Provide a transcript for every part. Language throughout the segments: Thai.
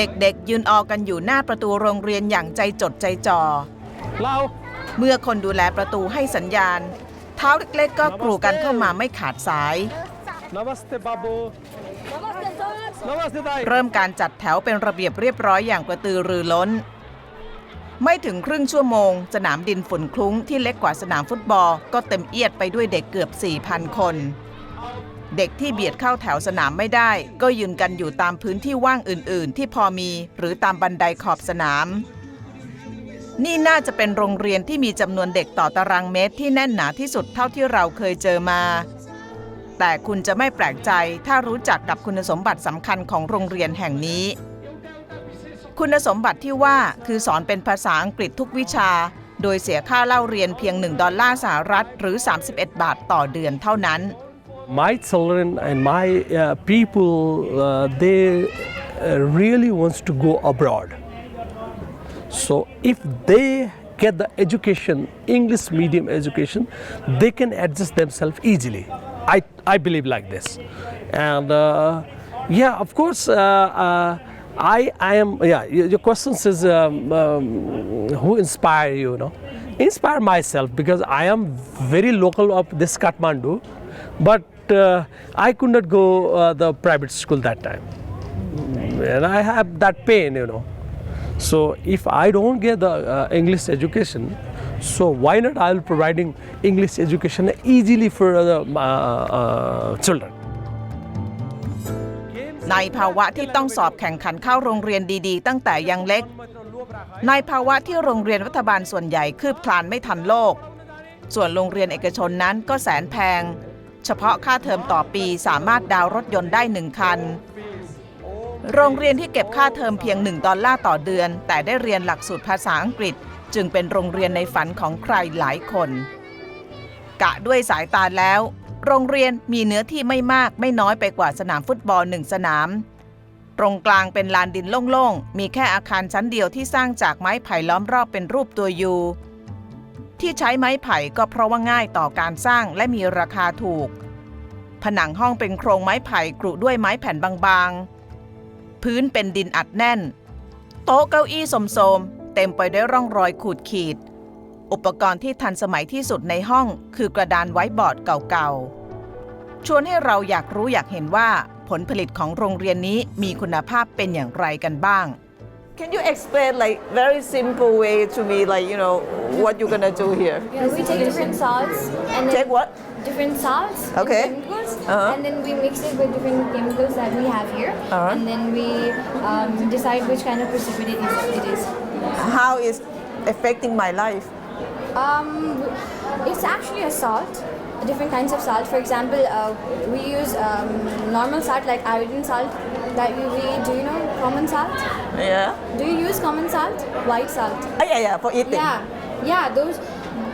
เด็กๆ ยืนออกันอยู่หน้าประตูโรงเรียนอย่างใจจดใจจ่อ Lao. เมื่อคนดูแลประตูให้สัญญาณ เท้าเล็กๆ ก็กรูกันเข้ามาไม่ขาดสาย Namaste, Babu. Namaste, Dai. เริ่มการจัดแถวเป็นระเบียบเรียบร้อยอย่างกระตือรือร้น ไม่ถึงครึ่งชั่วโมง สนามดินฝุ่นคลุ้งที่เล็กกว่าสนามฟุตบอลก็เต็มเอียดไปด้วยเด็กเกือบ 4,000 คน เเด็กที่เบียดเข้าแถวสนามไม่ได้ ก็ยืนกันอยู่ตามพื้นที่ว่างอื่น ๆ ที่พอมีหรือตามบันไดขอบสนาม นี่น่าจะเป็นโรงเรียนที่มีจำนวนเด็กต่อตารางเมตรที่แน่นหนาที่สุดเท่าที่เราเคยเจอมา แต่คุณจะไม่แปลกใจถ้ารู้จักกับคุณสมบัติสำคัญของโรงเรียนแห่งนี้ คุณสมบัติที่ว่าคือสอนเป็นภาษาอังกฤษทุกวิชา โดยเสียค่าเล่าเรียนเพียง 1 ดอลลาร์สหรัฐ หรือ 31 บาทต่อเดือนเท่านั้น My children and my uh, people, uh, they uh, really wants to go abroad. So if they get the education, English medium education, they can adjust themselves easily. I, I believe like this. And uh, yeah, of course, uh, uh, I, I am, yeah, your question is um, um, who inspire you, know? Inspire myself because I am very local of this Kathmandu, but I could not go uh, the private school that time. And I have that pain, you know. So if I don't get the uh, English education, so why not I will providing English education easily for the uh, uh, children. ในภาวะที่ต้องสอบแข่งขันเข้าโรงเรียนดีๆ ตั้งแต่ยังเล็ก ในภาวะที่โรงเรียนรัฐบาลส่วนใหญ่คืบคลานไม่ทันโลก ส่วนโรงเรียนเอกชนนั้นก็แสนแพง เฉพาะค่าเทอมต่อปีสามารถดาวน์รถยนต์ได้หนึ่งคัน โรงเรียนที่เก็บค่าเทอมเพียง 1 ดอลลาร์ต่อเดือน แต่ได้เรียนหลักสูตรภาษาอังกฤษ จึงเป็นโรงเรียนในฝันของใครหลายคน กะด้วยสายตาแล้ว โรงเรียนมีเนื้อที่ไม่มากไม่น้อยไปกว่าสนามฟุตบอลหนึ่งสนาม ตรงกลางเป็นลานดินโล่งๆ มีแค่อาคารชั้นเดียวที่สร้างจากไม้ไผ่ล้อมรอบเป็นรูปตัวยู ที่ใช้ไม้ไผ่ก็เพราะว่าง่ายต่อการสร้างและมีราคาถูก ผนังห้องเป็นโครงไม้ไผ่กรุด้วยไม้แผ่นบางๆ พื้นเป็นดินอัดแน่น โต๊ะเก้าอี้สมๆ เต็มไปด้วยร่องรอยขูดขีด อุปกรณ์ที่ทันสมัยที่สุดในห้องคือกระดานไว้บอร์ดเก่าๆ ชวนให้เราอยากรู้อยากเห็นว่าผลผลิตของโรงเรียนนี้มีคุณภาพเป็นอย่างไรกันบ้าง Can you explain like very simple way to me like you know what you're gonna do here? Yeah, we take different salts and then Take what? different salts Okay. and chemicals, Uh-huh. and then we mix it with different chemicals that we have here, Uh-huh. and then we um, decide which kind of precipitate is- it is. How is affecting my life? Um, it's actually a salt, different kinds of salt. For example, uh, we use um, normal salt like iodine salt. That we, we do you know common salt? Yeah. Do you use common salt? White salt. Ah, yeah, yeah, for eating. Yeah, yeah, those.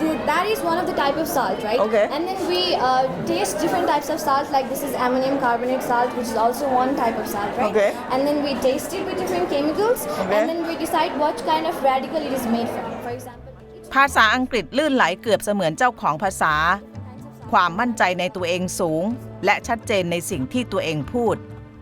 th- That is one of the type of salt, right? Okay. And then we uh, taste different types of salt. Like this is ammonium carbonate salt, which is also one type of salt, right? Okay. And then we taste it with different chemicals, Okay. and then we decide what kind of radical it is made from. For example. ภาษาอังกฤษลื่นไหลเกือบเสมือนเจ้าของภาษา ความมั่นใจในตัวเองสูง และชัดเจนในสิ่งที่ตัวเองพูด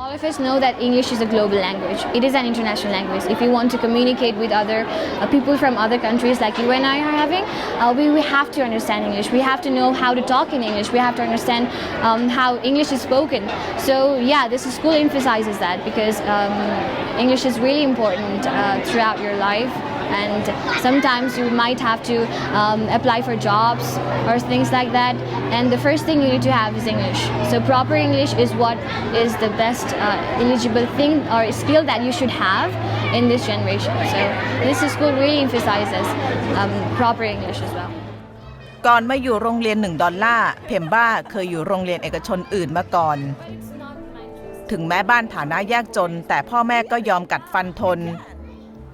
All of us know that English is a global language. It is an international language. If you want to communicate with other uh, people from other countries like you and I are having, uh, we, we have to understand English. We have to know how to talk in English. We have to understand um, how English is spoken. So yeah, this school emphasizes that because um, English is really important uh, throughout your life. And sometimes you might have to um, apply for jobs or things like that. And the first thing you need to have is English. So proper English is what is the best uh, eligible thing or skill that you should have in this generation. So this school really emphasizes um, proper English as well. ก่อนมาอยู่โรงเรียน 1 ดอลลาร์เพมบ้าเคยอยู่โรงเรียนเอกชนอื่นมาก่อน ถึงแม้บ้านฐานะยากจน แต่พ่อแม่ก็ยอมกัดฟันทน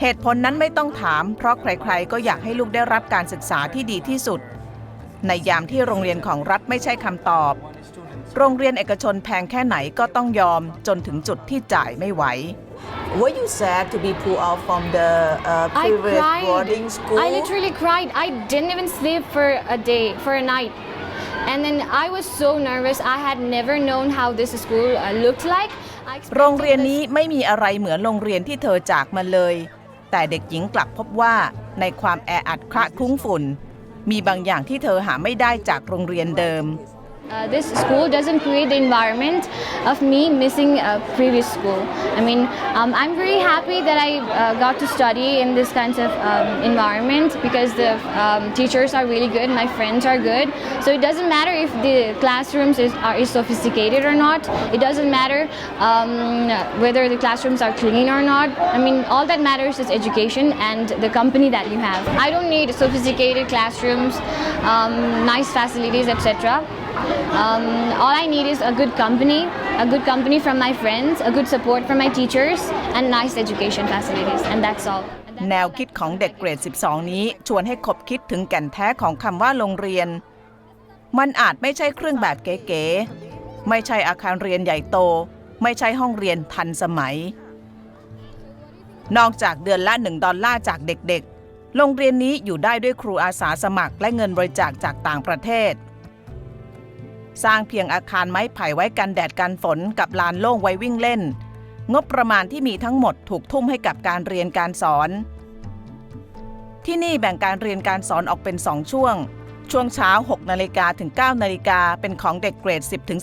เหตุผลนั้นไม่ต้องถาม เพราะใครๆ ก็อยากให้ลูกได้รับการศึกษาที่ดีที่สุด ในยามที่โรงเรียนของรัฐไม่ใช่คำตอบ โรงเรียนเอกชนแพงแค่ไหนก็ต้องยอมจนถึงจุดที่จ่ายไม่ไหว Were you sad to be pulled out from the uh, I previous cried. boarding school? I literally cried. I didn't even sleep for a day, for a night. And then I was so nervous. I had never known how this school uh, looked like. I โรง expected เรียน this- นี้ไม่มีอะไรเหมือนโรงเรียนที่เธอจากมาเลย แต่เด็กหญิงกลับพบว่าในความแออัดคละคลุ้งฝุ่น มีบางอย่างที่เธอหาไม่ได้จากโรงเรียนเดิม Uh, this school doesn't create the environment of me missing a previous school. I mean, um, I'm very happy that I uh, got to study in this kind of um, environment because the um, teachers are really good, my friends are good. So it doesn't matter if the classrooms is, are is sophisticated or not. It doesn't matter um, whether the classrooms are clean or not. I mean, all that matters is education and the company that you have. I don't need sophisticated classrooms, um, nice facilities, etc. Um, all I need is a good company, a good company from my friends, a good support from my teachers, and nice education facilities, and that's all. แนวคิดของเด็กเกรด 12 นี้ ชวนให้คบคิดถึงแก่นแท้ของคำว่าโรงเรียน มันอาจไม่ใช่เครื่องแบบเก๋ๆ ไม่ใช่อาคารเรียนใหญ่โต ไม่ใช่ห้องเรียนทันสมัย นอกจากเดือนละ 1 ดอลลาร์จากเด็กๆ โรงเรียนนี้อยู่ได้ด้วยครูอาสาสมัครและเงินบริจาคจากต่างประเทศ สร้างเพียงอาคารไม้ไผ่ไว้กันแดดกันฝนกับลานโล่งไว้วิ่งเล่น งบประมาณที่มีทั้งหมดถูกทุ่มให้กับการเรียนการสอน ที่นี่แบ่งการเรียนการสอนออกเป็น 2 ช่วง ช่วงเช้า 6นาฬิกาถึง9นาฬิกาเป็นของเด็กเกรด 10ถึง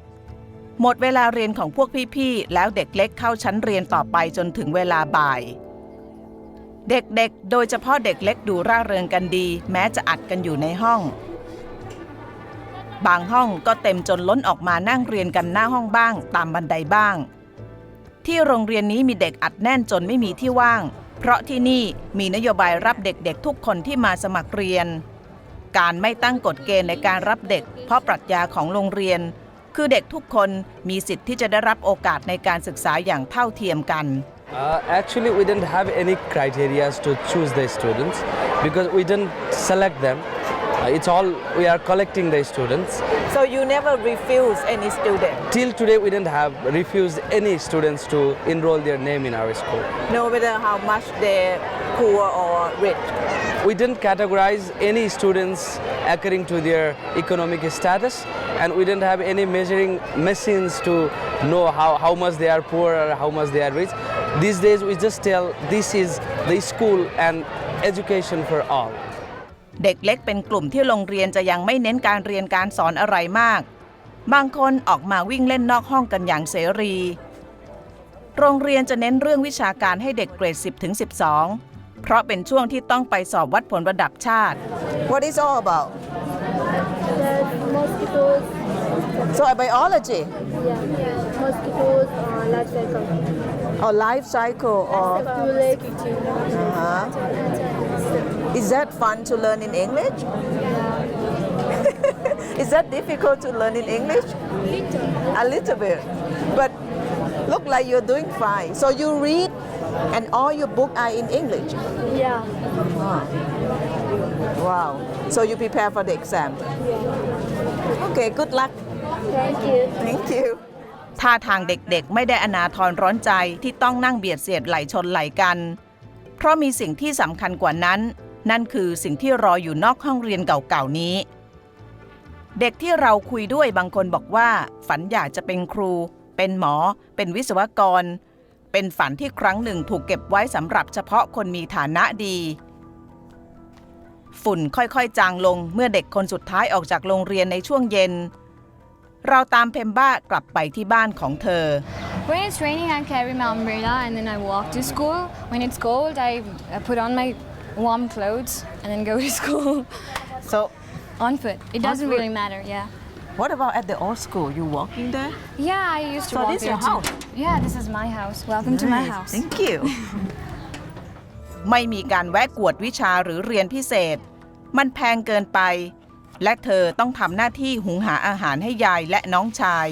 12 หมดเวลาเรียนของพวกพี่ๆ แล้วเด็กเล็กเข้าชั้นเรียนต่อไปจนถึงเวลาบ่ายเด็กๆ โดยเฉพาะเด็กเล็กดูร่าเริงกันดี แม้จะอัดกันอยู่ในห้อง บางห้องก็เต็มจนล้นออกมานั่งเรียนกันหน้าห้องบ้าง ตามบันไดบ้าง ที่โรงเรียนนี้มีเด็กอัดแน่นจนไม่มีที่ว่าง เพราะที่นี่มีนโยบายรับเด็กๆ ทุกคนที่มาสมัครเรียน การไม่ตั้งกฎเกณฑ์ในการรับเด็ก เพราะปรัชญาของโรงเรียน คือเด็กทุกคนมีสิทธิ์ที่จะได้รับโอกาสในการศึกษาอย่างเท่าเทียมกัน Uh, actually, we didn't have any criteria to choose the students because we didn't select them. It's all we are collecting the students. So you never refuse any student, Till today, we didn't have refused any students to enroll their name in our school. no matter how much they're poor or rich. We didn't categorize any students according to their economic status, and we didn't have any measuring machines to know how, how much they are poor or how much they are rich. These days, we just tell this is the school and education for all. เด็กเล็กเป็นกลุ่มที่โรงเรียนจะยังไม่เน้นการเรียนการสอนอะไรมาก บางคนออกมาวิ่งเล่นนอกห้องกันอย่างเสรี โรงเรียนจะเน้นเรื่องวิชาการให้เด็กเกรด 10ถึง12 เพราะเป็นช่วงที่ต้องไปสอบวัดผลระดับชาติ What is all about? mosquitoes, So biology yeah, mosquitoes, uh, life cycle, or life cycle or tulips, uh-huh. Is that fun to learn in English? Is that difficult to learn in English? A little bit. But look like you're doing fine. So you read and all your books are in English. yeah, Wow. So you prepare for the exam. Okay, good luck. thank you. Thank you. ท่าทางเด็กๆ ไม่ได้อนาทรร้อนใจที่ต้องนั่งเบียดเสียดไหลชนไหลกัน เพราะมีสิ่งที่สำคัญกว่านั้น นั่นคือสิ่งที่รออยู่นอกห้องเรียนเก่าๆนี้ เด็กที่เราคุยด้วยบางคนบอกว่า ฝันอยากจะเป็นครู เป็นหมอ เป็นวิศวกร เป็นฝันที่ครั้งหนึ่งถูกเก็บไว้สำหรับเฉพาะคนมีฐานะดี ฝุ่นค่อยๆ จางลงเมื่อเด็กคนสุดท้ายออกจากโรงเรียนในช่วงเย็น เราตามเพมบ้ากลับไปที่บ้านของเธอ When it's raining, I carry my umbrella and then I walk to school. When it's cold, I put on my warm clothes and then go to school So on foot. It doesn't foot? really matter, yeah. what about at the old school? You walking there? Yeah, I used to So walk this there your too. house? Yeah, this is my house. Welcome to my Nice. house. Thank you. ไม่มีการแวะกวดวิชาหรือเรียนพิเศษ มันแพงเกินไป และเธอต้องทำหน้าที่หุงหาอาหารให้ยายและน้องชาย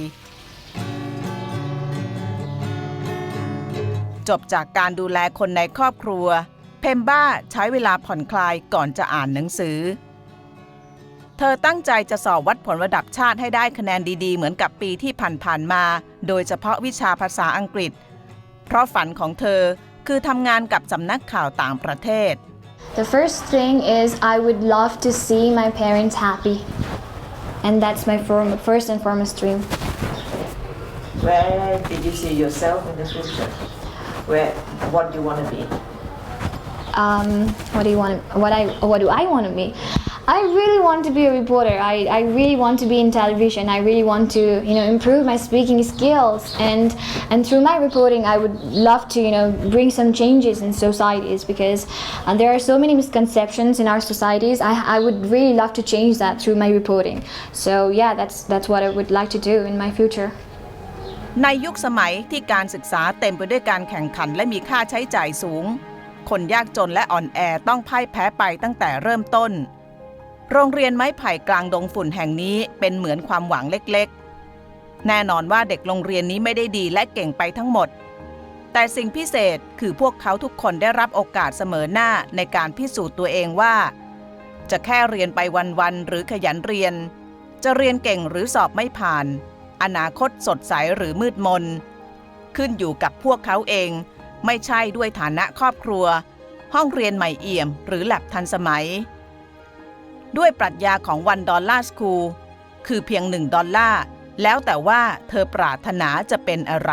จบจากการดูแลคนในครอบครัว เพมบ้าใช้เวลาผ่อนคลายก่อนจะอ่านหนังสือ เธอตั้งใจจะสอบวัดผลระดับชาติให้ได้คะแนนดีๆ เหมือนกับปีที่ผ่านๆมา โดยเฉพาะวิชาภาษาอังกฤษ เพราะฝันของเธอคือทำงานกับสำนักข่าวต่างประเทศ The first thing is I would love to see my parents happy. And that's my form, first and foremost dream. Where did you see yourself in the future? Where, what do you want to be? um, what do you want what I what do I want to be I really want to be a reporter I, I really want to be in television I really want to you know improve my speaking skills and and through my reporting I would love to you know bring some changes in societies because uh, there are so many misconceptions in our societies I, I would really love to change that through my reporting so yeah that's that's what I would like to do in my future ในยุคสมัยที่การศึกษาเต็มไปด้วยการแข่งขันและมีค่าใช้จ่ายสูง คนยากจนและอ่อนแอต้องพ่ายแพ้ไปตั้งแต่เริ่มต้น โรงเรียนไม้ไผ่กลางดงฝุ่นแห่งนี้เป็นเหมือนความหวังเล็กๆ แน่นอนว่าเด็กโรงเรียนนี้ไม่ได้ดีและเก่งไปทั้งหมด แต่สิ่งพิเศษคือพวกเขาทุกคนได้รับโอกาสเสมอหน้าในการพิสูจน์ตัวเองว่า จะแค่เรียนไปวันๆหรือขยันเรียน จะเรียนเก่งหรือสอบไม่ผ่าน อนาคตสดใสหรือมืดมนขึ้นอยู่กับพวกเขาเอง ไม่ใช่ด้วยฐานะครอบครัว ห้องเรียนใหม่เอี่ยม หรือแลบทันสมัย ด้วยปรัชญาของวันดอลลาร์สคูลคือเพียงหนึ่งดอลลาร์แล้วแต่ว่าเธอปรารถนาจะเป็นอะไร